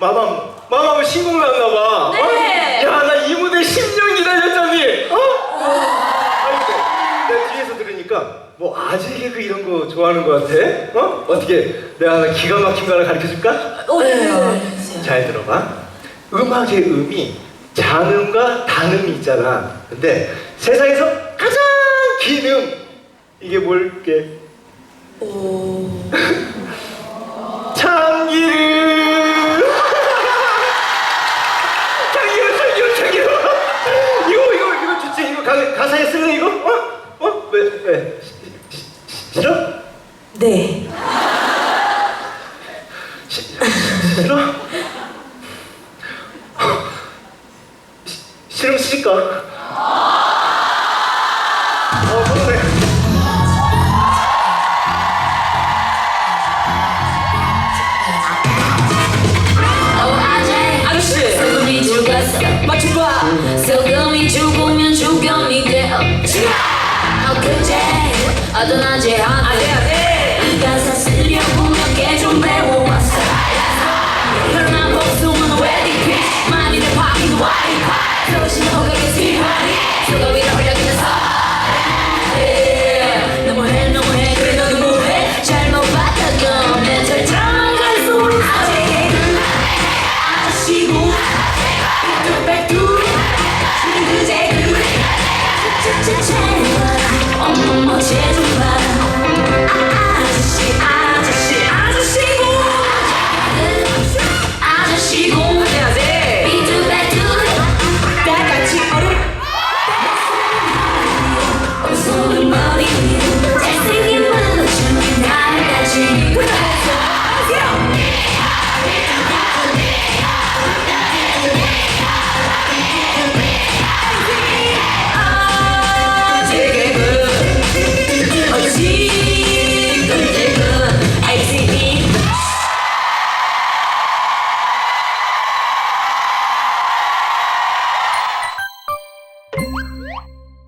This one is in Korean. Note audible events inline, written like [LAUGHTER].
마맘, 마맘은 신곡 났나봐. 네. 야, 나 이 무대 10년 기다렸잖니. 어? 아, 근데 뒤에서 들으니까 뭐 아재 개그 이런 거 좋아하는 거 같아. 어? 어떻게 내가 하나 기가 막힌 거 하나 가르쳐줄까? 어, 네. 네. 잘 들어봐. 음악의 음이 잔음과 단음이 있잖아. 근데 세상에서 가장 긴 음. 이게 뭘게? 오. [LAUGHS] 가, 가사에 쓰는 이거? 어? 어? 왜, 왜? 시- 시- 싫어? 네. 시- 싫어? 시- 싫으면. 어, 그러네. 아저씨. 죽었어 맞춰봐. 어떤